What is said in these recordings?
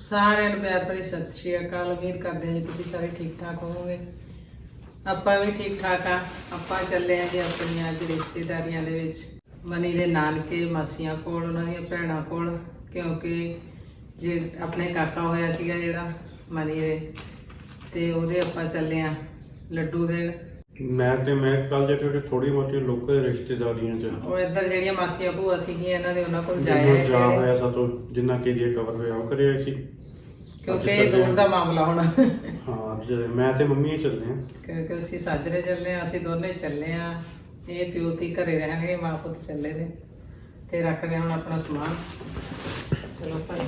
ਸਾਰਿਆਂ ਨੂੰ ਪਿਆਰ ਭਰੀ ਸਤਿ ਸ਼੍ਰੀ ਅਕਾਲ। ਉਮੀਦ ਕਰਦੇ ਹਾਂ ਜੀ ਤੁਸੀਂ ਸਾਰੇ ਠੀਕ ਠਾਕ ਹੋਵੋਗੇ। ਆਪਾਂ ਵੀ ਠੀਕ ਠਾਕ ਆ। ਆਪਾਂ ਚੱਲੇ ਆਂ ਜੀ ਆਪਣੀਆਂ ਅੱਜ ਰਿਸ਼ਤੇਦਾਰੀਆਂ ਦੇ ਵਿੱਚ। ਮਨੀ ਦੇ ਨਾਨਕੇ, ਮਾਸੀਆਂ ਕੋਲ, ਉਹਨਾਂ ਦੀਆਂ ਭੈਣਾਂ ਕੋਲ। ਕਿਉਂਕਿ ਜੇ ਆਪਣੇ ਕਾਕਾ ਹੋਇਆ ਸੀਗਾ ਜਿਹੜਾ ਮਨੀ ਦੇ, ਤੇ ਉਹਦੇ ਆਪਾਂ ਚੱਲੇ ਆਂ ਲੱਡੂ ਦੇਣ। ਮੈਂ ਤੇ ਮੈਂ ਕੱਲ ਜਾ ਕੇ ਥੋੜੀ ਬਹੁਤੀ ਲੋਕਾਂ ਦੇ ਰਿਸ਼ਤੇਦਾਰੀਆਂ ਚ। ਉਹ ਇੱਧਰ ਜਿਹੜੀਆਂ ਮਾਸੀਆਂ ਭੂਆ ਸੀਗੀਆਂ ਇਹਨਾਂ ਦੇ ਉਹਨਾਂ ਕੋਲ ਜਾਇਆ ਜਿੰਨਾ ਹੈ ਜਾ ਹੋਇਆ ਸਾਤੋਂ ਜਿੰਨਾ ਕਿ ਜੇ ਕਵਰ ਹੋਇਆ ਉਹ ਕਰਿਆ ਸੀ। ਕਿਉਂਕਿ ਇਹ ਦੂਰ ਦਾ ਮਾਮਲਾ ਹੋਣਾ। ਹਾਂ ਅੱਜ ਮੈਂ ਤੇ ਮੰਮੀ ਹੀ ਚੱਲੇ ਆ ਕਿਉਂਕਿ ਅਸੀਂ ਸਾਜਰੇ ਚੱਲੇ ਆ ਅਸੀਂ ਦੋਨੇ ਚੱਲੇ ਆ ਇਹ ਪਿਓ ਤੀ ਘਰੇ ਰਹਿਣਗੇ ਮਾਂ ਪੁੱਤ ਚੱਲੇ ਨੇ। ਤੇ ਰੱਖਦੇ ਹਾਂ ਹੁਣ ਆਪਣਾ ਸਮਾਨ। ਚਲੋ ਭਾਈ।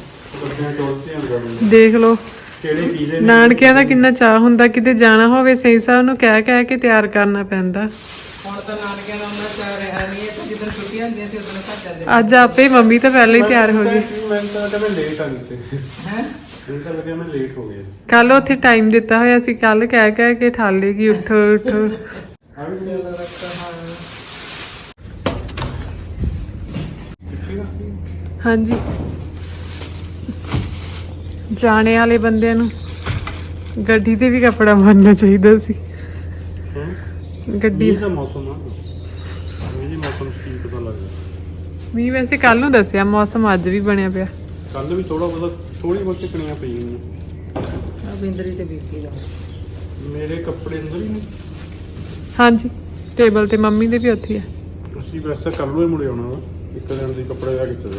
ਦੇਖ ਲਓ। ਕਿਹੜੇ ਪੀਲੇ ਨੇ? ਨਾਨਕਿਆਂ ਦਾ ਕਿੰਨਾ ਚਾਹ ਹੁੰਦਾ ਕਿਤੇ ਜਾਣਾ ਹੋਵੇ ਸਹੀ ਸਾਹਿਬ ਨੂੰ ਕਹਿ ਕਹਿ ਕੇ ਤਿਆਰ ਕਰਨਾ ਪੈਂਦਾ। ਹੁਣ ਤਾਂ ਨਾਨਕਿਆਂ ਦਾ ਉਹਨਾਂ ਚਾਹ ਰਿਹਾ ਨਹੀਂ ਹੈ ਤੇ ਜਦੋਂ ਛੁੱਟੀਆਂ ਹੁੰਦੀਆਂ ਸੀ ਉਦੋਂ ਭੱਜ ਜਾਂਦੇ ਅੱਜ ਆਪੇ ਮੰਮੀ ਤਾਂ ਪਹਿਲਾਂ ਹੀ ਤਿਆਰ ਹੋ ਗਈ। ਮੈਂ ਤਾਂ ਕਹਿੰਦਾ ਮੈਂ ਲੇਟ ਆ ਗਈ ਤੇ ਹੈ? ਮੈਨੂੰ ਤਾਂ ਲੱਗਿਆ ਮੈਂ ਲੇਟ ਹੋ ਗਿਆ। ਕੱਲ ਉੱਥੇ ਟਾਈਮ ਦਿੱਤਾ ਹੋਇਆ ਸੀ ਕੱਲ ਕਹਿ ਕਹਿ ਕੇ ਠਾਲੇਗੀ ਉੱਠੋ ਉੱਠੋ। ਆ ਵੀ ਹਾਂ ਹਾਂਜੀ। ਜਾਣੇ ਵਾਲੇ ਬੰਦਿਆਂ ਨੂੰ ਗੱਡੀ ਤੇ ਵੀ ਕੱਪੜਾ ਬੰਨਣਾ ਚਾਹੀਦਾ ਸੀ। ਹੂੰ? ਗੱਡੀ ਦਾ ਮੌਸਮ ਆ। ਇਹ ਜੀ ਮੌਸਮ ਕੀ ਪਤਾ ਲੱਗਦਾ। ਮੀਂਹ ਵੈਸੇ ਕੱਲ ਨੂੰ ਦੱਸਿਆ ਮੌਸਮ ਅੱਜ ਵੀ ਬਣਿਆ ਪਿਆ। ਕੱਲ ਵੀ ਥੋੜਾ ਬਹੁਤਾ ਥੋੜੀ ਬਹੁਤੀ ਕਣੀਆਂ ਪਈਆਂ ਨੇ। ਆ ਬਿੰਦਰੀ ਤੇ ਬੀਤੀ ਦਾ। ਮੇਰੇ ਕੱਪੜੇ ਅੰਦਰ ਹੀ ਨੇ। ਹਾਂਜੀ ਟੇਬਲ ਤੇ ਮੰਮੀ ਦੇ ਵੀ ਉੱਥੇ ਆ। ਅਸੀਂ ਵੈਸੇ ਕੱਲ ਨੂੰ ਹੀ ਮੁੜੇ ਆਉਣਾ ਇੱਕ ਦਿਨ ਦੇ ਕੱਪੜੇ ਆ ਕਿੱਥੇ ਦੇ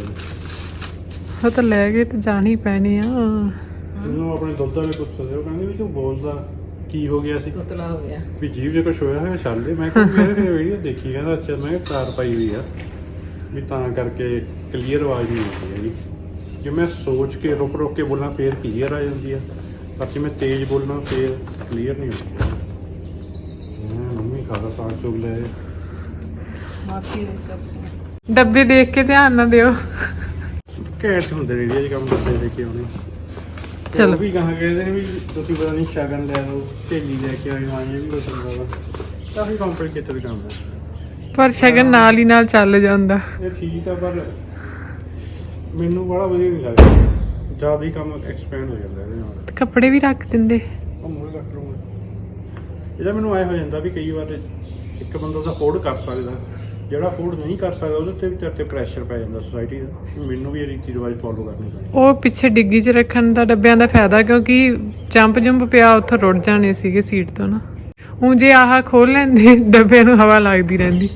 ਉਹ ਤਾਂ ਲੈ ਗਏ ਤੇ ਜਾਣੇ ਹੀ ਪੈਣੇ ਆ। ਮੈਨੂੰ ਆਪਣੇ ਦੁੱਧ ਵਾਲੇ ਪੁੱਛਦੇ ਉਹ ਕਹਿੰਦੇ ਵੀ ਤੂੰ ਬੋਲਦਾ ਕੀ ਹੋ ਗਿਆ ਸੀ? ਤੁਤਲਾ ਹੋ ਗਿਆ। ਵੀ ਜੀਵ ਜੇ ਕੁਝ ਹੋਇਆ ਹੋਇਆ ਦੇ। ਮੈਂ ਕਿਹਾ ਮੇਰੇ ਵੀਡੀਓ ਦੇਖੀ ਕਹਿੰਦਾ ਅੱਛਾ ਮੈਂ ਕਾਰ ਪਾਈ ਹੋਈ ਆ। ਵੀ ਤਾਂ ਕਰਕੇ ਕਲੀਅਰ ਆਵਾਜ਼ ਨਹੀਂ ਆਉਂਦੀ ਹੈਗੀ। ਜੇ ਮੈਂ ਸੋਚ ਕੇ ਰੁਕ ਰੁਕ ਕੇ ਬੋਲਾਂ ਫੇਰ ਕਲੀਅਰ ਆ ਜਾਂਦੀ ਆ। ਪਰ ਜੇ ਮੈਂ ਤੇਜ਼ ਬੋਲਾਂ ਫੇਰ ਕਲੀਅਰ ਨਹੀਂ ਹੁੰਦੀ। ਮੈਂ ਮੰਮੀ ਖਾਦਾ ਸਾਗ ਚੁਗ ਲੈ। ਮਾਸੀ ਦੇ ਸਭ ਡੱਬੇ ਦੇਖ ਕੇ ਧਿਆਨ ਨਾ ਦਿਓ। ਘੈਂਟ ਹੁੰਦੇ ਨੇ ਜੀ ਕੰਮ ਕਰਦੇ ਲੈ ਕੇ ਆਉਣੇ ਤੇ ਚਲੋ। ਉਹ ਵੀ ਕਹਾਂ ਕਹਿੰਦੇ ਨੇ ਵੀ ਤੁਸੀਂ ਪਤਾ ਨਹੀਂ ਸ਼ਗਨ ਲੈ ਲਓ ਢੇਲੀ ਲੈ ਕੇ ਆਏ ਇਹ ਵੀ ਹੋ ਸਕਦਾ ਵਾ। ਕਾਫੀ ਕੰਪਲਿਕੇਟਡ ਕੰਮ ਹੈ ਪਰ ਸ਼ਗਨ ਨਾਲ ਹੀ ਨਾਲ ਚੱਲ ਜਾਂਦਾ। ਇਹ ਠੀਕ ਆ ਪਰ ਮੈਨੂੰ ਬੜਾ ਵਧੀਆ ਨਹੀਂ ਲੱਗਦਾ। ਜ਼ਿਆਦਾ ਹੀ ਕੰਮ ਐਕਸਪੈਂਡ ਹੋ ਜਾਂਦਾ ਇਹਦੇ ਨਾਲ। ਕੱਪੜੇ ਵੀ ਰੱਖ ਦਿੰਦੇ। ਉਹ ਮੂਹਰੇ ਰੱਖ ਲਵਾਂਗਾ ਇਹਦਾ ਮੈਨੂੰ ਐ ਹੋ ਜਾਂਦਾ ਵੀ ਕਈ ਵਾਰ ਇੱਕ ਬੰਦਾ ਤਾਂ ਅਫੋਰਡ ਕਰ ਸਕਦਾ। ਜਿਹੜਾ ਅਫੋਰਡ ਨਹੀਂ ਕਰ ਸਕਦਾ ਉਹਦੇ ਤੇ ਵੀ ਤੇਰੇ ਤੇ ਪ੍ਰੈਸ਼ਰ ਪੈ ਜਾਂਦਾ ਸੋਸਾਇਟੀ ਦਾ। ਮੈਨੂੰ ਵੀ ਇਹ ਰੀਤੀ ਰਿਵਾਜ ਫੋਲੋ ਕਰਨੇ ਪੈਣੇ। ਉਹ ਪਿੱਛੇ ਡਿੱਗੀ 'ਚ ਰੱਖਣ ਦਾ ਡੱਬਿਆਂ ਦਾ ਫਾਇਦਾ ਕਿਉਂਕਿ ਜੰਪ ਜੰਪ ਪਿਆ ਉੱਥੋਂ ਰੁੜ ਜਾਣੇ ਸੀਗੇ ਸੀਟ ਤੋਂ ਨਾ। ਉਹ ਜੇ ਆਹ ਖੋਲ ਲੈਂਦੇ ਡੱਬਿਆਂ ਨੂੰ ਹਵਾ ਲੱਗਦੀ ਰਹਿੰਦੀ।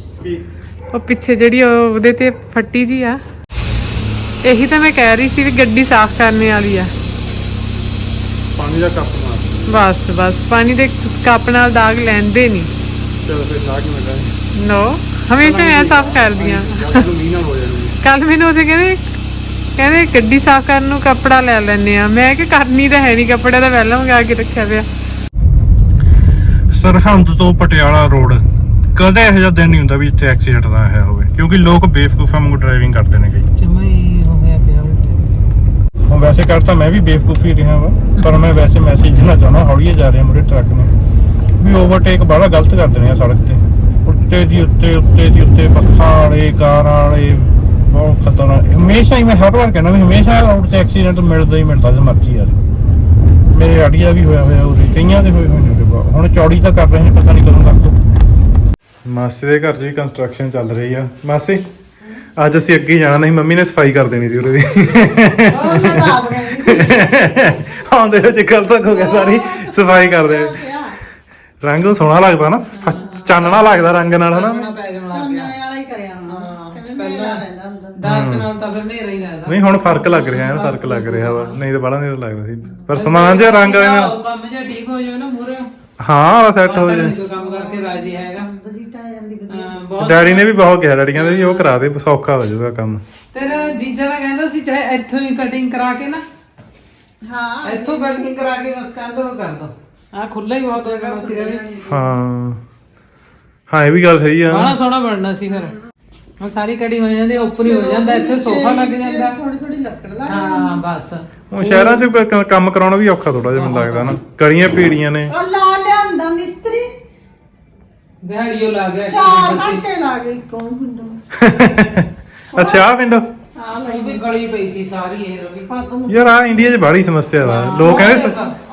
ਉਹ ਪਿੱਛੇ ਜਿਹੜੀ ਉਹ ਉਹਦੇ ਤੇ ਫੱਟੀ ਜੀ ਆ। ਇਹੀ ਤਾਂ ਮੈਂ ਕਹਿ ਰਹੀ ਸੀ ਵੀ ਗੱਡੀ ਸਾਫ਼ ਕਰਨੇ ਵਾਲੀ ਆ। ਪਾਣੀ ਦਾ ਕੱਪ ਮਾਰ ਬਸ ਬਸ ਪਾਣੀ ਦੇ ਕੱਪ ਨਾਲ ਦਾਗ ਲੈਂਦੇ ਨਹੀਂ। ਚਲੋ ਫਿਰ ਲਾ ਕੇ ਮੈਂ ਨੋ। ਹਮੇਸ਼ਾ ਮੈਂ ਸਾਫ਼ ਕਰਦੀ ਆ ਨੂੰ ਕੱਲ ਮੈਨੂੰ ਉਹਦੇ ਕਹਿੰਦੇ ਕਹਿੰਦੇ ਗੱਡੀ ਸਾਫ਼ ਕਰਨ ਨੂੰ ਕੱਪੜਾ ਲੈ ਲੈਣੇ ਆ। ਮੈਂ ਕਿ ਕਰਨੀ ਤਾਂ ਹੈ ਨਹੀਂ ਕੱਪੜਾ ਤਾਂ ਪਹਿਲਾਂ ਮੰਗਾ ਕੇ ਰੱਖਿਆ ਪਿਆ। ਸਰਹੰਦ ਤੋਂ ਪਟਿਆਲਾ ਰੋਡ ਕਦੇ ਇਹੋ ਜਿਹਾ ਦਿਨ ਨਹੀਂ ਹੁੰਦਾ ਵੀ ਇੱਥੇ ਐਕਸੀਡੈਂਟ ਦਾ ਆਇਆ ਹੋਵੇ ਕਿਉਂਕਿ ਲੋਕ ਬੇਵਕੂਫਾਂ ਵਾਂਗੂ ਡਰਾਈਵਿੰਗ ਕਰਦੇ ਨੇ ਕਈ। ਹੀ ਹੋ ਗਿਆ ਪਿਆ ਉਲਟਾ। ਹੁਣ ਵੈਸੇ ਕਰਤਾ ਮੈਂ ਵੀ ਬੇਵਕੂਫੀ ਰਿਹਾ ਵਾ ਪਰ ਮੈਂ ਵੈਸੇ ਮੈਸੇਜ ਦੇਣਾ ਚਾਹੁੰਦਾ ਹੌਲੀ ਜਾ ਰਹੇ ਮੁਰੇ ਟਰੱਕ ਨੇ ਵੀ ਓਵਰਟੇਕ ਬੜਾ ਗਲਤ ਕਰਦੇ ਨੇ ਆ ਸੜਕ ਤੇ। ਉੱਤੇ ਦੀ ਉੱਤੇ ਉੱਤੇ ਦੀ ਉੱਤੇ ਬੱਸਾਂ ਵਾਲੇ ਕਾਰਾਂ ਵਾਲੇ ਬਹੁਤ ਖਤਰਨਾਕ। ਹਮੇਸ਼ਾ ਹੀ ਮੈਂ ਹਰ ਵਾਰ ਕਹਿੰਦਾ ਵੀ ਹਮੇਸ਼ਾ ਰੋਡ ਤੇ ਐਕਸੀਡੈਂਟ ਮਿਲਦਾ ਹੀ ਮਿਲਦਾ ਜੇ ਮਰਜ਼ੀ ਆ। ਮੇਰੇ ਆੜੀਆ ਵੀ ਹੋਇਆ ਹੋਇਆ ਉਰੇ ਕਈਆਂ ਦੇ ਹੋਏ ਹੋਏ ਨੇ ਉਰੇ। ਹੁਣ ਚੌੜੀ ਤਾਂ ਕਰ ਰਹੇ ਨੇ ਪਤਾ ਨਹੀਂ ਕਦੋਂ ਤੱਕ ਮਾਸੀ ਦੇ ਘਰ 'ਚ ਵੀ ਕੰਸਟਰਕਸ਼ਨ ਚੱਲ ਰਹੀ ਆ। ਮਾਸੀ ਅੱਜ ਅਸੀਂ ਅੱਗੇ ਹੀ ਜਾਣਾ ਨਹੀਂ ਮੰਮੀ ਨੇ ਸਫ਼ਾਈ ਕਰ ਦੇਣੀ ਸੀ ਉਰੇ ਦੀ ਆਉਂਦੇ ਵਿੱਚ ਕੱਲ ਤੱਕ ਹੋ ਗਿਆ ਸਾਰੀ ਸਫ਼ਾਈ ਕਰਦੇ ਰੰਗ ਸੋਹਣਾ ਲੱਗਦਾ ਨਾ ਚਾਨਣਾ ਲੱਗਦਾ ਰੰਗ ਨਾਲ ਹਨਾ? ਆਪਣਾ ਪੈ ਜਾਣ ਲੱਗ ਗਿਆ। ਵਾਲਾ ਹੀ ਕਰਿਆ ਹੋਣਾ। ਹਾਂ, ਕਹਿੰਦੇ ਮੇਰਾ ਰਹਿੰਦਾ ਹੁੰਦਾ। ਦਾਤ ਨਾਲ ਤਾਂ ਫਿਰ ਨੇਰਾ ਹੀ ਲੱਗਦਾ। ਨਹੀਂ ਹੁਣ ਫ਼ਰਕ ਲੱਗ ਰਿਹਾ ਹੈ ਫ਼ਰਕ ਲੱਗ ਰਿਹਾ ਵਾ। ਨਹੀਂ ਤਾਂ ਬੜਾ ਨਹੀਂ ਲੱਗਦਾ ਸੀ। ਪਰ ਸਮਾਨ ਜਿਹਾ ਰੰਗ ਵਾਲੇ ਨਾਲ ਕੰਮ ਜਿਹਾ ਠੀਕ ਹੋ ਜਾਵੇ ਨਾ ਮੂਰੇ ਹਾਂ ਸੈੱਟ ਹੋ ਜਾਏ ਕੋਈ ਕੰਮ ਕਰਕੇ ਰਾਜੀ ਹੈਗਾ। ਬਜੀਟਾ ਆ ਜਾਂਦੀ ਵਧੀਆ। ਹਾਂ, ਬਹੁਤ ਡੈਡੀ ਨੇ ਵੀ ਬਹੁਤ ਕਿਹਾ ਡੈਡੀ ਕਹਿੰਦੇ ਵੀ ਉਹ ਕਰਾ ਦੇ ਸੌਖਾ ਹੋ ਜਾਊਗਾ ਕੰਮ। ਤੇਰਾ ਜੀਜਾ ਦਾ ਕਹਿੰਦਾ ਸੀ ਚਾਹੇ ਇੱਥੋਂ ਹੀ ਕਟਿੰਗ ਕਰਾ ਕੇ ਨਾ। ਹਾਂ ਇੱਥੋਂ ਕਟਿੰਗ ਕਰਾ ਕੇ ਬਸ ਕਰ ਦੋ ਕਰ ਦੋ। ਆ ਖੁੱਲਾ ਹੀ ਬਹੁਤ ਇਹ ਵੀ ਗੱਲ ਸਹੀ ਆ। ਬੜਾ ਸੋਹਣਾ ਬਣਨਾ ਸੀ ਫਿਰ। ਉਹ ਸਾਰੀ ਕੜੀ ਹੋ ਜਾਂਦੀ ਉੱਪਰ ਹੀ ਹੋ ਜਾਂਦਾ ਇੱਥੇ ਸੋਫਾ ਲੱਗ ਜਾਂਦਾ। ਥੋੜੀ ਥੋੜੀ ਲੱਕੜ ਲਾ ਹਾਂ ਬਸ। ਉਹ ਸ਼ਹਿਰਾਂ 'ਚ ਕ- ਕੰਮ ਕਰਾਉਣਾ ਵੀ ਔਖਾ ਥੋੜਾ ਜਿਹਾ ਮੈਨੂੰ ਲੱਗਦਾ ਨਾ। ਕਰੀਆਂ ਪੀੜੀਆਂ ਨੇ। ਉਹ ਲਾ ਲਿਆਂਦਾ ਮਿਸਤਰੀ। ਦਿਹਾੜੀਓ ਲਾ ਗਿਆ। ਚਾਰ ਘੰਟੇ ਲਾ ਗਏ ਕੌਣ ਹੁੰਦਾ ਅੱਛਾ ਆ ਪਿੰਡ। ਆ ਉਹ ਵੀ ਗਲੀ ਪਈ ਸੀ ਸਾਰੀ ਇਹ ਰਵੀ। ਪੱਗ ਮੁੱਕ ਯਾਰ ਆ ਇੰਡੀਆ 'ਚ ਬੜੀ ਸਮੱਸਿਆ ਵਾ। ਲੋਕ ਕਹਿੰਦੇ ਸ-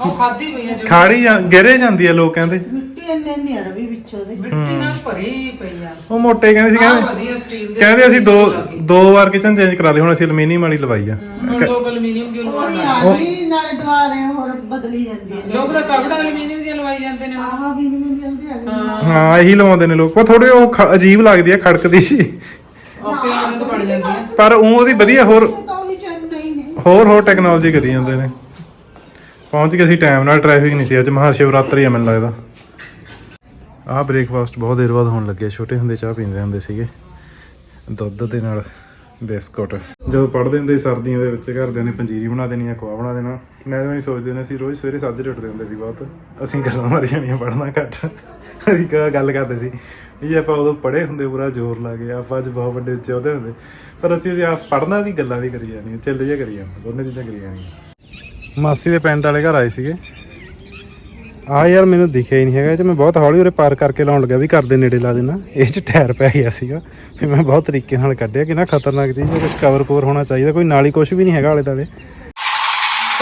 ਉਹ ਖਾਦੀ ਪਈ ਆ ਜਿਹੜੀ ਖਾੜੀ ਜਾਂ- ਗਿਰੇ ਜਾਂਦੀ ਆ ਲੋਕ ਕਹਿੰਦੇ। ਮਿੱਟੀ ਇੰਨੇ ਨਹੀਂ ਆ ਰਵੀ ਵਿੱਚੋਂ ਦੇ। ਮਿੱਟੀ ਨਾਲ ਭਰੀ ਪਈ ਆ। ਉਹ ਮੋਟੇ ਕਹਿੰਦੇ ਸੀ ਆਹ ਕਹਿੰਦੇ ਵਧੀਆ ਸਟੀਲ ਦੇ ਕਹਿੰਦੇ ਅਸੀਂ ਦੋ। ਦੋ ਵਾਰ ਕਿਚਨ ਚੇਂਜ ਕਰਾ ਲਈ ਹੁਣ ਅਸੀਂ ਐਲੂਮੀਨੀਅਮ ਵਾਲੀ ਲਵਾਈ ਆ। ਹੁਣ ਲੋਕ ਐਲੂਮੀਨੀਅਮ ਦੀ ਉਹ ਲਵਾਉਣ ਨਹੀਂ ਲੱਗ। ਆ ਗਈ ਨਾਲੇ ਦੁਆਰੇ ਹੋਰ ਬਦਲੀ ਜਾਂਦੀ ਹੈ ਗਏ ਲੋਕ ਤਾਂ ਕਪੜਾ ਐਲੂਮੀਨੀਅਮ ਦੀ ਲਵਾਈ ਜਾਂਦੇ ਨੇ। ਹੁਣ। ਆਹ ਵੀ ਨਹੀਂ ਜਾਂਦੀ ਆ ਗਈ ਹਾਂ ਇਹੀ ਲਵਾਉਂਦੇ ਨੇ ਲੋਕ। ਪਰ ਥੋੜੇ ਉਹ ਖ- ਅਜੀਬ ਲੱਗਦੀ ਆ ਖੜਕਦੀ ਸੀ ਆਪੇ ਉਹਨਾਂ ਤੋਂ ਬਣ ਜਾਂਦੀ ਆ। ਪਰ ਉਹ ਉਹਦੀ ਵਧੀਆ ਹੋਰ ਹੋਰ ਹੋਰ ਟੈਕਨੋਲੋਜੀ ਕਰੀ ਜਾਂਦੇ ਨੇ। ਪਹੁੰਚ ਗਏ ਸੀ ਟਾਈਮ ਨਾਲ ਟ੍ਰੈਫਿਕ ਨਹੀਂ ਸੀ। ਅੱਜ ਮਹਾ ਸ਼ਿਵਰਾਤਰੀ ਆ ਮੈਨੂੰ ਲੱਗਦਾ। ਆਹ ਬ੍ਰੇਕਫਾਸਟ ਬਹੁਤ ਦੇਰ ਬਾਅਦ ਹੋਣ ਲੱਗਿਆ। ਛੋਟੇ ਹੁੰਦੇ ਚਾਹ ਪੀਂਦੇ ਹੁੰਦੇ ਸੀਗੇ। ਦੁੱਧ ਦੇ ਨਾਲ ਬਿਸਕੁਟ। ਜਦੋਂ ਪੜ੍ਹਦੇ ਹੁੰਦੇ ਸਰਦੀਆਂ ਦੇ ਵਿੱਚ ਘਰਦਿਆਂ ਨੇ ਪੰਜੀਰੀ ਬਣਾ ਦੇਣੀ ਆ ਖਵਾ ਬਣਾ ਦੇਣਾ। ਮੈਂ ਤਾਂ ਨਹੀਂ ਸੋਚਦੇ ਹੁੰਦੇ ਸੀ ਰੋਜ਼ ਸਵੇਰੇ ਸਾਜਰੇ ਉੱਠਦੇ ਹੁੰਦੇ ਸੀ ਬਹੁਤ। ਅਸੀਂ ਗੱਲਾਂ ਮਾਰੀ ਜਾਣੀਆਂ ਪੜ੍ਹਨਾ ਘੱਟ। ਅਸੀਂ ਗੱਲ ਕਰਦੇ ਸੀ ਵੀ ਆਪਾਂ ਉਦੋਂ ਪੜ੍ਹੇ ਹੁੰਦੇ ਪੂਰਾ ਜ਼ੋਰ ਲਾ ਕੇ। ਆਪਾਂ ਅੱਜ ਬਹੁਤ ਵੱਡੇ ਉਹਦੇ ਹੁੰਦੇ। ਪਰ ਅਸੀਂ ਜੇ ਆਪ ਪੜ੍ਹਨਾ ਵੀ ਗੱਲਾਂ ਵੀ ਕਰੀ ਜਾਣੀਆਂ ਚੱਲ ਜਿਹਾ ਕਰੀ ਜਾਣਾ ਦੋਨੇ ਚੀਜ਼ਾਂ ਕਰੀ ਜਾਣੀਆਂ। ਮਾਸੀ ਦੇ ਪਿੰਡ ਵਾਲੇ ਘਰ ਆਏ ਸੀਗੇ। ਆ ਯਾਰ ਮੈਨੂੰ ਦਿਖਿਆ ਹੀ ਨਹੀਂ ਹੈਗਾ ਇਹ 'ਚ ਮੈਂ ਬਹੁਤ ਹੌਲੀ ਉਰੇ ਪਾਰ ਕਰਕੇ ਲਾਉਣ ਲੱਗਾ ਵੀ ਘਰ ਦੇ ਨੇੜੇ ਲਾ ਦੇਣਾ। ਇਹ 'ਚ ਟਾਇਰ ਪੈ ਗਿਆ ਸੀਗਾ। ਫਿਰ ਮੈਂ ਬਹੁਤ ਤਰੀਕੇ ਨਾਲ ਕੱਢਿਆ ਕਿ ਨਾ ਖਤਰਨਾਕ ਚੀਜ਼ ਹੈ ਕੁਝ ਕਵਰ ਕਵਰ ਹੋਣਾ ਚਾਹੀਦਾ ਕੋਈ ਨਾਲੀ ਕੁਝ ਵੀ ਨਹੀਂ ਹੈਗਾ ਆਲੇ ਦਾਲੇ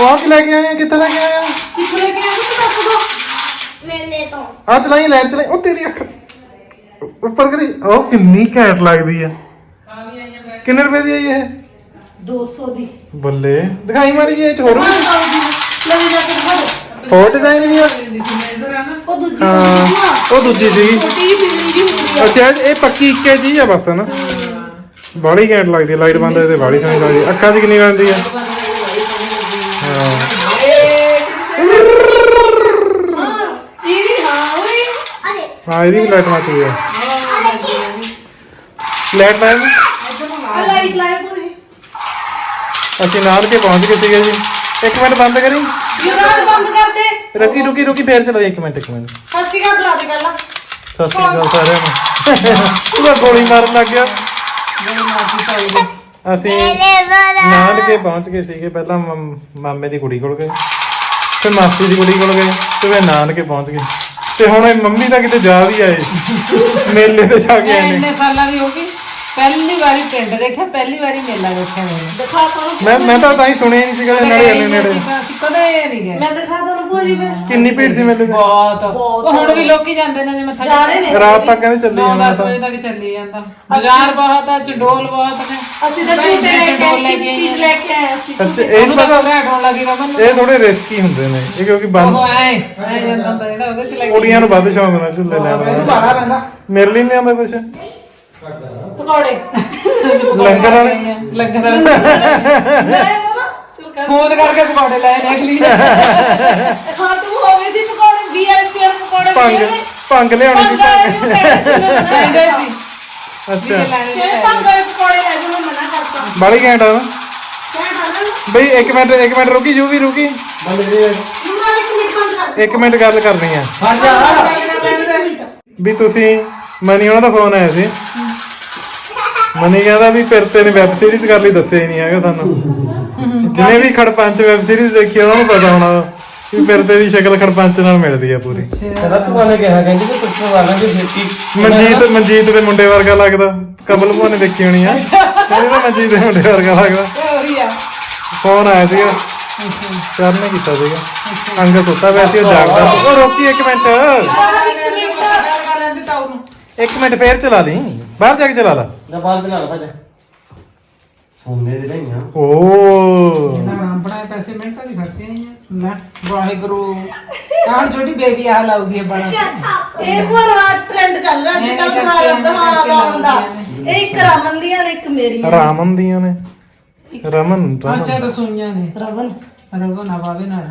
ਉਹ ਕਿ ਲੈ ਕੇ ਆਏ ਆ? ਕਿੱਥੇ ਲੈ ਕੇ ਆਏ ਆ? ਕਿੱਥੇ ਲੈ ਕੇ ਆਉਂਦੇ ਤੂੰ ਦੱਸ ਦੋ। ਮੇਲੇ ਤੋਂ। ਆ ਚਲਾਈ ਲਾਈਟ ਚਲਾਈ। ਉਹ ਤੇਰੀ ਅੱਖ ਉੱਪਰ ਕਰੀ। ਉਹ ਕਿੰਨੀ ਘੈਂਟ ਲੱਗਦੀ ਆ। ਕਿੰਨੇ ਰੁਪਏ ਦੀ ਆਈ ਇਹ? 200 ਦੀ। ਬੱਲੇ। ਦਿਖਾਈ ਮਾੜੀ ਜੀ ਇਹ ਚ ਹੋਰ ਵੀ। ਲੈ ਜਾ ਕੇ ਦਿਖਾ ਦੇ। ਹੋਰ ਡਿਜ਼ਾਈਨ ਵੀ ਆ। ਨੇਜ਼ਰ ਆ ਨਾ। ਉਹ ਦੂਜੀ ਹਾਂ ਉਹ ਦੂਜੀ ਸੀ ਛੋਟੀ ਬਿਜਲੀ ਜੀ ਹੁੰਦੀ ਅੱਛਾ ਇਹ ਪੱਕੀ ਇੱਕੇ ਚੀਜ਼ ਆ ਬਸ ਨਾ ਬਾੜੀ ਘੈਂਟ ਲੱਗਦੀ ਲਾਈਟ ਬੰਦ ਤੇ ਬਾੜੀ ਸੋਹਣੀ ਲੱਗਦੀ ਅੱਖਾਂ 'ਚ ਕਿੰਨੀ ਲੱਗਦੀ ਆ। ਹਾਂ। ਇਹ ਵੀ ਹਾਂ ਓਏ ਅਰੇ ਹਾਂ ਇਹਦੀ ਵੀ ਲਾਈਟ ਮੱਚਦੀ ਆ। ਲਾਈਟ ਲਾਈਟ ਆ ਲਾਈਟ ਲਾਇਆ ਪੂਰੀ। ਅਸੀਂ ਨਾਲ ਕੇ ਪਹੁੰਚ ਗਏ ਸੀਗੇ ਜੀ। ਇੱਕ ਮਿੰਟ ਬੰਦ ਕਰੀ। ਯੂਨਾਨ ਬੰਦ ਕਰ ਦੇ ਰੁਕੀ ਰੁਕੀ ਰੁਕੀ ਫੇਰ ਚਲਾਈ ਇੱਕ ਮਿੰਟ ਇੱਕ ਮਿੰਟ। ਸਤਿ ਸ਼੍ਰੀ ਅਕਾਲ ਬੁਲਾ ਦੇ ਪਹਿਲਾਂ। ਸਤਿ ਸ਼੍ਰੀ ਅਕਾਲ ਸਾਰਿਆਂ ਨੂੰ। ਤਾਂ ਗੋਲੀ ਮਾਰਨ ਲੱਗ ਗਿਆ। ਅਸੀਂ ਨਾਨਕੇ ਪਹੁੰਚ ਗਏ ਸੀਗੇ। ਪਹਿਲਾਂ ਮਮ- ਮਾਮੇ ਦੀ ਕੁੜੀ ਕੋਲ ਗਏ। ਫਿਰ ਮਾਸੀ ਦੀ ਕੁੜੀ ਕੋਲ ਗਏ। ਤੇ ਫਿਰ ਨਾਨਕੇ ਪਹੁੰਚ ਗਏ। ਤੇ ਹੁਣ ਇਹ ਮੰਮੀ ਤਾਂ ਕਿਤੇ ਜਾ ਵੀ ਆਏ। ਮੇਲੇ ਤੇ ਜਾ ਕੇ ਮੈਂ ਆਏ ਨੇ। ਇੰਨੇ ਸਾਲਾਂ ਦੀ ਹੋ ਗਈ। ਪਹਿਲੀ ਵਾਰੀ ਪਿੰਡ ਦੇਖਿਆ ਪਹਿਲੀ ਵਾਰੀ ਮੇਲਾ ਦੇਖਿਆ ਮੈਂ। ਦਿਖਾ ਤੁਹਾਨੂੰ ਮੈਂ ਮੈਂ ਤਾਂ ਤਾਂ ਹੀ ਸੁਣਿਆ ਨਹੀਂ ਸੀਗਾ ਨਾਲੇ ਇੰਨੇ ਨੇੜੇ। ਅਸੀਂ ਕਦੇ ਨਹੀਂ ਗਏ। ਮੈਂ ਦਿਖਾ ਤੁਹਾਨੂੰ ਪੂਰੀ ਫਿਰ। ਕਿੰਨੀ ਭੀੜ ਸੀ ਮੇਲੇ ਤੇ ਬਹੁਤ। ਉਹ ਹੁਣ ਵੀ ਲੋਕੀ ਜਾਂਦੇ ਨੇ ਜੇ ਮੱਥਾ ਜਾ ਰਹੇ ਨੇ। ਰਾਤ ਤੱਕ ਕਹਿੰਦੇ ਚੱਲੀ 9 ਜਾਣਾ 10 ਤਾਂ। ਵਜੇ ਤੱਕ ਚੱਲੀ ਜਾਂਦਾ। ਬਾਜ਼ਾਰ ਬਹੁਤ ਆ ਚੰਡੋਲ ਬਹੁਤ ਨੇ। ਅਸੀਂ ਤਾਂ ਝੂਟੇ ਲੈ ਕੇ ਲੈ ਕਿਸ ਕੇ ਚੀਜ਼ ਲੈ ਕੇ ਆਏ ਅਸੀਂ ਸੱਚ ਇਹ ਪਤਾ ਹੋਣ ਲੱਗੀ ਰਮਨ ਇਹ ਥੋੜੇ ਰਿਸਕੀ ਹੁੰਦੇ ਨੇ ਇਹ ਕਿਉਂਕਿ ਬੰਦ ਉਹ ਐ ਐ ਜਾਂਦਾ ਜਿਹੜਾ ਉਹਦੇ ਚ ਲੱਗੀ ਕੁੜੀਆਂ ਨੂੰ ਵੱਧ ਸ਼ੌਂਕ ਹੁੰਦਾ ਝੁੱਲੇ ਲੈਣ ਦਾ ਮੇਰੇ ਲਈ ਨਹੀਂ ਆਉਂਦਾ ਕੁਛ। ਪਕੌੜੇ। ਲੰਗਰ ਵਾਲੇ। ਲੰਗਰ ਵਾਲੇ। ਮੈਂ ਪਤਾ ਚਲ ਕਰ ਫੋਨ ਕਰਕੇ ਪਕੌੜੇ ਲੈ ਨੇ ਅਗਲੀ ਨੇ ਹਾਂ ਤੂੰ ਹੋ ਗਏ ਸੀ ਪਕੌੜੇ ਵੀਆਈਪੀ ਪਕੌੜੇ ਭੰਗ ਭੰਗ ਲਿਆਉਣੀ ਸੀ ਭੰਗ ਕਹਿੰਦੇ ਸੀ ਅੱਛਾ। ਕਿਹੜੇ ਭੰਗ ਵਾਲੇ ਪਕੌੜੇ ਲੈ ਜਾਓ ਮੈਂ ਮਨਾ ਕਰਤਾ। ਬਾਲੀ ਘੈਂਟ ਆ ਨਾ। ਕਹਿ ਨਾ ਬਈ ਇੱਕ ਮਿੰਟ ਇੱਕ ਮਿੰਟ ਰੁਕੀ ਜੂ ਵੀ ਰੁਕੀ। ਇੱਕ ਮਿੰਟ ਬੰਦ ਕਰ ਇੱਕ ਮਿੰਟ ਗੱਲ ਕਰਨੀ ਆ। ਵੀ ਤੁਸੀਂ ਮਨੀ ਉਹਨਾਂ ਦਾ ਫੋਨ ਆਇਆ ਸੀ। ਮਨੀ ਕਹਿੰਦਾ ਵੀ ਪਿਰਤੇ ਨੇ ਵੈਬ ਸੀਰੀਜ਼ ਕਰ ਲਈ ਦੱਸਿਆ ਹੀ ਨਹੀਂ ਹੈਗਾ ਸਾਨੂੰ। ਜਿਹਨੇ ਵੀ ਖੜਪੰਚ ਵੈਬ ਸੀਰੀਜ਼ ਦੇਖੀ ਉਹਨਾਂ ਨੂੰ ਪਤਾ ਹੋਣਾ ਵੀ ਪਿਰਤੇ ਦੀ ਸ਼ਕਲ ਖੜਪੰਚ ਨਾਲ ਮਿਲਦੀ ਆ ਪੂਰੀ। ਕਹਿੰਦਾ ਭੂਆ ਨੇ ਕਿਹਾ ਕਹਿੰਦੀ ਕਿ ਪੁੱਛਣ ਵਾਲਾਂਗੇ ਫਿਰ ਕੀ ਮਨਜੀਤ ਮਨਜੀਤ ਦੇ ਮੁੰਡੇ ਵਰਗਾ ਲੱਗਦਾ। ਕਬਲ ਭੂਆ ਨੇ ਦੇਖੀ ਹੋਣੀ ਆ। ਕਹਿੰਦੇ ਤਾਂ ਮਨਜੀਤ ਦੇ ਮੁੰਡੇ ਵਰਗਾ ਲੱਗਦਾ। ਫੋਨ ਆਇਆ ਸੀਗਾ। ਸਰ ਨੇ ਕੀਤਾ ਸੀਗਾ। ਅੰਗ ਸੁੱਤਾ ਪਿਆ ਸੀ ਉਹ ਜਾਗਦਾ ਸੀ। ਉਹ ਰੋਕੀ ਇੱਕ ਮਿੰਟ। ਇੱਕ ਮਿੰਟ ਫੇਰ ਚਲਾ ਲਈ। ਬਾਹਰ ਜਾ ਕੇ ਚਲਾ ਲਾ। ਨਾ ਬਾਹਰ ਬਣਾ ਲਾ ਭਾਜਾ ਸੋਨੇ ਦੇ ਲਈਆਂ ਓ। ਇਹਨਾਂ ਰਾਮ ਬਣਾਏ ਪੈਸੇ ਮਿੰਟਾਂ ਦੀ ਖਰਚੇ ਨਹੀਂ ਆ। ਲੈ ਵਾਹਿਗੁਰੂ ਕਾਹ ਛੋਟੀ ਬੇਬੀ ਆ ਲਾਉਗੀ ਇਹ ਬੜਾ। ਇਹ ਪਰਵਾਤ ਟ੍ਰੈਂਡ ਚੱਲ ਰਿਹਾ ਅੱਜ ਇਹ ਕੱਲ ਕਰਕੇ ਬਣਾ ਰਿਹਾ ਇਹਨਾਂ ਹਾਂ ਕਰਕੇ ਲਾਉਣ ਦਾ ਲਾਉਂਦੀਆਂ ਇਹ ਇੱਕ ਰਮਨ ਦੀਆਂ ਨੇ ਇੱਕ ਮੇਰੀ ਰਾਮਨ ਦੀਆਂ ਨੇ। ਰਮਨ ਅੱਛਾ ਰਮਨ। ਰਸੋਈਆਂ ਨੇ। ਰਮਨ। ਰਵਨ ਆਵਾਵੇ ਨਾਲ।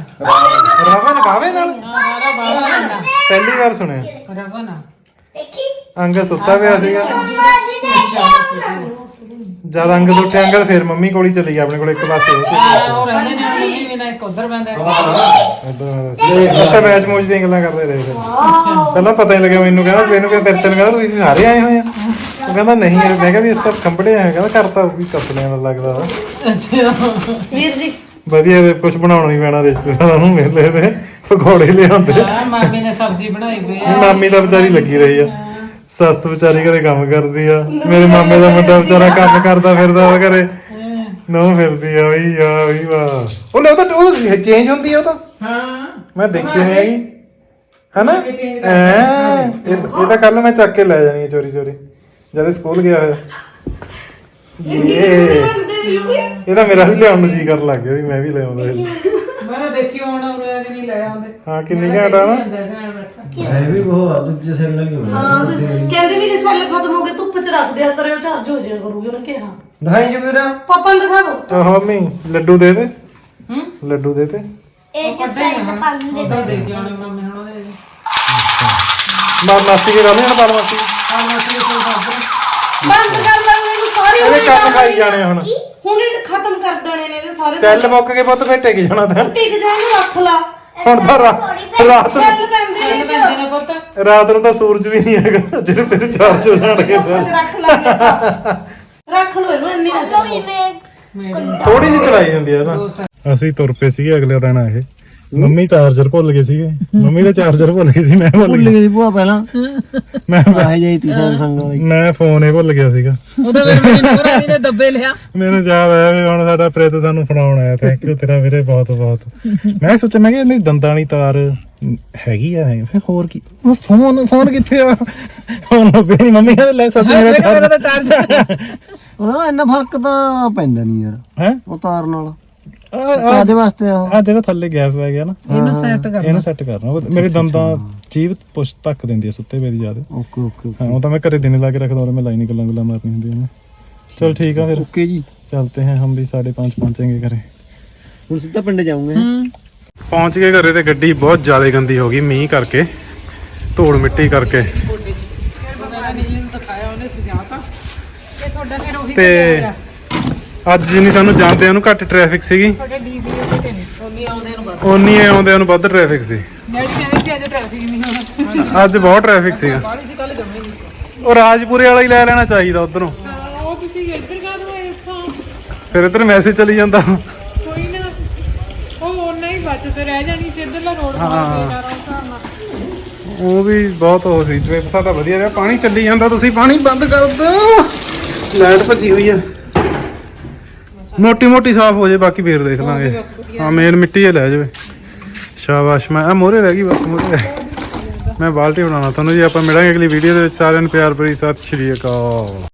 ਰਮਨ ਬਾਵੇ ਨਾਲ। ਹਾਂ ਸਾਰਾ ਬਾਵਾ ਨਾਲ ਪਹਿਲੀ ਵਾਰ ਸੁਣਿਆ। ਰਵਨ ਆ ਦੇਖੀ? ਅੰਗ ਸੁੱਤਾ ਪਿਆ ਸੀਗਾ। ਜਦ ਅੰਗ ਤੋਂ ਉੱਠਿਆ ਅੰਗਦ ਫੇਰ ਮੰਮੀ ਕੋਲ ਹੀ ਚਲੀ ਗਿਆ ਆਪਣੇ ਕੋਲ ਇੱਕ ਪਾਸੇ। ਹਾਂ, ਉਹ ਰਹਿੰਦੇ ਨੇ ਮੰਮੀ ਵੀ ਨਾ ਇੱਕ ਉਧਰ ਬੰਦਾ ਤਾਂ ਮੈਚ ਮੂਚ ਦੀਆਂ ਗੱਲਾਂ ਕਰਦੇ ਰਹੇ ਫਿਰ। ਪਹਿਲਾਂ ਪਤਾ ਨਹੀਂ ਲੱਗਿਆ ਮੈਨੂੰ ਕਹਿੰਦਾ ਮੈਨੂੰ ਕਹਿੰਦਾ ਤੇਰੇ ਤੈਨੂੰ ਕਹਿੰਦਾ ਤੁਸੀਂ ਸਾਰੇ ਆਏ ਹੋਏ ਆ। ਉਹ ਕਹਿੰਦਾ ਨਹੀਂ ਮੈਂ ਕਿਹਾ ਵੀ ਇਸ ਤਾਂ ਕੰਬੜੇ ਆਏ ਕਹਿੰਦਾ ਘਰ ਤਾਂ ਵੀ ਕੱਪੜਿਆਂ ਦਾ ਲੱਗਦਾ ਵਾ। ਅੱਛਾ। ਵੀਰ ਜੀ। ਵਧੀਆ ਕੁਝ ਬਣਾਉਣਾ ਨਹੀਂ ਪੈਣਾ ਰਿਸ਼ਤੇਦਾਰਾਂ ਨੂੰ ਮੇਲੇ ਤੇ। ਪਕੌੜੇ ਲਿਆਉਂਦੇ। ਹਾਂ ਮਾਮੀ ਨੇ ਸਬਜ਼ੀ ਬਣਾਈ ਹੋਈ ਆ। ਮਾਮੀ ਤਾਂ ਵਿਚਾਰੀ ਲੱਗੀ ਰਹੀ ਆ। ਸੱਸ ਵਿਚਾਰੀ ਘਰੇ ਕੰਮ ਕਰਦੀ ਆ। ਮੇਰੇ ਮਾਮੇ ਦਾ ਮੁੰਡਾ ਵਿਚਾਰਾ ਕੰਮ ਕਰਦਾ ਫਿਰਦਾ ਵਾ ਘਰੇ। ਨੋ ਫਿਰਦੀ ਆ ਬਈ ਆ ਬਈ ਵਾਹ। ਉਹ ਲੈ ਉਹ ਤਾਂ ਉਹ ਚੇਂਜ ਹੁੰਦੀ ਆ ਉਹ ਤਾਂ। ਹਾਂ। ਮੈਂ ਦੇਖੀ ਨਹੀਂ ਹੈਗੀ ਹਨਾ? ਅੱਗੇ change ਕਰ ਐਂ, ਇਹ ਇਹ ਤਾਂ ਕੱਲ ਮੈਂ ਚੱਕ ਕੇ ਲੈ ਜਾਣੀ ਹੈ ਚੋਰੀ ਚੋਰੀ। ਜਦ ਸਕੂਲ ਗਿਆ ਹੋਇਆ। ਇਹ ਇਹ ਤਾਂ ਮੇਰਾ ਵੀ ਲਿਆਉਣ ਨੂੰ ਜੀ ਕਰਨ ਲੱਗ ਗਿਆ ਵੀ ਮੈਂ ਵੀ ਲੈ ਆਉਂਦਾ ਇਹ। ਮੈਂ ਤਾਂ ਦੇਖੀ ਹੁਣ ਉਹ ਨਹੀਂ ਲੈ ਆਉਂਦੇ। ਹਾਂ ਕਿੰਨੀ ਘੰਟਾ ਵਾ ਹੈ ਵੀ ਬਹੁਤ ਆ ਦੂਜੇ ਸਾਈਡ ਲੱਗੀ ਹੋਣੀ ਹਾਂ ਤੇ ਕਹਿੰਦੇ ਵੀ ਜੇ ਸੈੱਲ ਖਤਮ ਹੋ ਗਏ ਧੁੱਪ 'ਚ ਰੱਖ ਦਿਆ ਕਰਿਓ ਚਾਰਜ ਹੋ ਜਾਇਆ ਕਰੂਗੀ ਉਹਨੇ ਕਿਹਾ। ਦਿਖਾਈ ਜੋ ਮੇਰਾ। ਪਾਪਾ ਨੂੰ ਦਿਖਾ ਦਿਓ ਆਹੋ ਮੰਮੀ ਲੱਡੂ ਦੇ ਦੇ। ਹੂੰ? ਲੱਡੂ ਦੇ ਦੇ। ਇਹ ਚ ਸੈੱਲ ਪਾਉਂਦੇ ਉਹਦਾ ਦੇ ਕੇ ਆਉਣੇ ਮੰਮੀ ਹੁਣ ਉਹਦੇ ਮਾ ਮਾਸੀ ਕੇ ਰਾਲੇ ਨਾ ਪਾਲ ਮਾਸੀ? ਆ ਮਾਸੀ ਦੇ ਕੋਲ ਬੰਦ ਕਰ ਲਾਂਗੇ ਇਹਨੂੰ ਸਾਰੇ ਇਹਦੇ ਕੰਮ ਖਾਈ ਜਾਣੇ ਹੁਣ। ਹੁਣ ਇਹ ਖਤਮ ਕਰ ਦੇਣੇ ਨੇ ਇਹਦੇ ਸਾਰੇ ਸੈੱਲ ਮੁੱਕ ਕੇ ਪੁੱਤ ਫੇਰ ਟਿਕ ਜਾਣਾ ਤਾਂ। ਟਿਕ ਜਾ ਇਹਨੂੰ ਰੱਖ ਲਾ। ਹੁਣ ਤਾਂ ਰਾ- ਰਾਤ ਨੂੰ ਪੈਂਦੇ ਨੇ ਇਹਨੂੰ ਚ ਬੰਦੇ ਨੇ ਪੁੱਤ। ਰਾਤ ਨੂੰ ਤਾਂ ਸੂਰਜ ਵੀ ਨਹੀਂ ਹੈਗਾ ਜਿਹੜੇ ਤੇਰੇ ਧੁੱਪ 'ਚ ਸੈੱਲ ਰੱਖ ਲਾਂਗੇ। ਰੱਖ ਲੋ ਇਹਨੂੰ। ਇੰਨੀ ਨਾ ਚੱਲੋ। ਥੋੜੀ ਜਿਹੀ ਚਲਾਈ ਜਾਂਦੀ ਆ ਤਾਂ ਅਸੀਂ ਤੁਰ ਪਏ ਸੀਗੇ ਅਗਲੇ ਦਿਨ ਇਹ। ਮੰਮੀ ਚਾਰਜਰ ਭੁੱਲ ਗਏ ਸੀਗੇ। ਮੰਮੀ ਦਾ ਚਾਰਜਰ ਭੁੱਲ ਗਈ ਸੀ ਮੈਂ ਭੁੱਲ ਗਿਆ। ਗਈ ਭੂਆ ਪਹਿਲਾਂ। ਮੈਂ ਆ ਜਾਈ ਤੀ ਸੈਮਸੰਗ ਵਾਲੀ। ਮੈਂ ਫੋਨ ਹੀ ਭੁੱਲ ਗਿਆ ਸੀਗਾ। ਉਹਦੇ ਵਿੱਚ ਮੇਰੀ ਨੂਰਾਨੀ ਨੇ ਦੱਬੇ ਲਿਆ। ਮੈਨੂੰ ਯਾਦ ਆਇਆ ਵੀ ਹੁਣ ਸਾਡਾ ਪ੍ਰੀਤ ਸਾਨੂੰ ਫੜਾਉਣ ਆਇਆ। ਥੈਂਕ ਯੂ ਤੇਰਾ ਵੀਰੇ ਬਹੁਤ ਬਹੁਤ। ਮੈਂ ਸੋਚਿਆ ਮੈਂ ਕਿ ਇਹਨੇ ਦੰਦਾਂ ਵਾਲੀ ਤਾਰ ਹੈਗੀ ਆ ਇਹ। ਫਿਰ ਹੋਰ ਕੀ? ਉਹ ਫੋਨ ਫੋਨ ਕਿੱਥੇ ਆ? ਹੁਣ ਨੀ ਮੰਮੀ ਕਹਿੰਦੇ ਲੈ ਸੱਚ ਮੇਰਾ ਚਾਰਜਰ ਚਾਰਜਰ ਉਹਦਾ ਨਾ ਇੰਨਾ ਫ਼ਰਕ ਤਾਂ ਪੈਂਦਾ ਨਹੀਂ ਯਾਰ। ਹੈ? ਉਹ ਤਾਰ ਨਾਲ। ਕਾਦੇ ਵਾਸਤੇ ਆ ਆ ਜਿਹੜਾ ਥੱਲੇ ਗੈਸ ਆ ਗਿਆ ਨਾ। ਇਹਨੂੰ ਸੈੱਟ ਕਰਨਾ। ਇਹਨੂੰ ਸੈੱਟ ਕਰਨਾ। ਮੇਰੇ ਦੰਦਾਂ ਜੀਭ ਪੁਸ਼ ਤੱਕ ਦਿੰਦੀ ਆ ਸੁੱਤੇ ਪਏ ਦੀ ਓਕੇ ਓਕੇ ਹਾਂ ਉਹ ਤਾਂ ਮੈਂ ਘਰੇ ਦਿਨੇ ਲਾ ਕੇ ਰੱਖਦਾ ਹਾਂ ਮੈਂ ਲਾਈਨ ਗੱਲਾਂ ਗੱਲਾਂ ਮਾਰਨੀ ਹੁੰਦੀ ਹੈ ਚਲ ਠੀਕ ਆ ਫਿਰ। ਓਕੇ ਜੀ। ਚਲਤੇ ਹਾਂ ਹਮ ਵੀ 5:30 ਪਹੁੰਚेंगे ਘਰੇ। ਹੁਣ ਸਿੱਧਾ ਪਿੰਡ ਜਾਉਂਗੇ ਪਹੁੰਚ ਗਏ ਘਰੇ ਤੇ ਗੱਡੀ ਬਹੁਤ ਜ਼ਿਆਦਾ ਗੰਦੀ ਹੋ ਗਈ ਮੀਂਹ ਕਰਕੇ ਧੋੜ ਮਿੱਟੀ ਕਰਕੇ। ਤੇ ਅੱਜ ਜਿੰਨੀ ਸਾਨੂੰ ਜਾਂਦਿਆਂ ਨੂੰ ਘੱਟ ਟ੍ਰੈਫਿਕ ਸੀਗੀ। ਤੁਹਾਡੇ ਡੀਬੀ ਤੇ ਨਹੀਂ ਸੋਨੀ ਆਉਂਦੇ ਨੂੰ ਬਸ ਓਨੀ ਹੀ ਆਉਂਦਿਆਂ ਨੂੰ ਵੱਧ ਟ੍ਰੈਫਿਕ ਸੀ। ਕਹਿੰਦੇ ਅੱਜ ਟ੍ਰੈਫਿਕ ਨਹੀਂ ਹੋਣਾ। ਅੱਜ ਬਹੁਤ ਟ੍ਰੈਫਿਕ ਸੀਗਾ। ਸੀ ਕੱਲ ਜੰਮੇ ਨਹੀਂ ਸੀ। ਉਹ ਰਾਜਪੁਰੇ ਵਾਲਾ ਹੀ ਲੈ ਲੈਣਾ ਚਾਹੀਦਾ ਉਧਰੋਂ। ਉਹ ਤੁਸੀਂ ਇੱਧਰ ਕਾ ਦੋ ਇੱਥੋਂ ਫਿਰ ਇੱਧਰ ਮੈਸੇਜ ਚਲੀ ਜਾਂਦਾ। ਕੋਈ ਨਾ। ਉਹ ਉਹਨਾਂ ਹੀ ਬਚ ਤੇ ਰਹਿ ਜਾਣੀ ਸੀ ਇੱਧਰਲਾ ਰੋਡ ਮਾਰ ਕੇ ਕਰਾਂ ਹਿਸਾਬ ਨਾਲ। ਉਹ ਵੀ ਬਹੁਤ ਹੋ ਸੀ। ਟ੍ਰਿਪ ਸਾਡਾ ਵਧੀਆ ਰਿਹਾ ਪਾਣੀ ਚੱਲੀ ਜਾਂਦਾ ਤੁਸੀਂ ਪਾਣੀ ਬੰਦ ਕਰ ਦਿਓ। ਲਾਈਟ ਭੱਜੀ ਹੋਈ ਆ। ਮੋਟੀ ਮੋਟੀ ਸਾਫ਼ ਹੋ ਜੇ ਬਾਕੀ ਫੇਰ ਦੇਖ ਲਾਂਗੇ। ਹਾਂ ਮੇਨ ਮਿੱਟੀ ਹੀ ਲੈ ਜਾਵੇ। ਸ਼ਾਬਾਸ਼ ਮੈਂ ਆ ਮੋਰੇ ਰਹਿ ਗਈ ਬਸ ਮੋਰੇ ਮੈਂ ਬਾਲਟੀ ਬਣਾਉਣਾ ਤੁਹਾਨੂੰ ਜੀ ਆਪਾਂ ਮਿਲਾਂਗੇ ਅਗਲੀ ਵੀਡੀਓ ਦੇ ਵਿੱਚ। ਸਾਰਿਆਂ ਨੂੰ ਪਿਆਰ ਭਰੀ ਸਤਿ ਸ਼੍ਰੀ ਅਕਾਲ।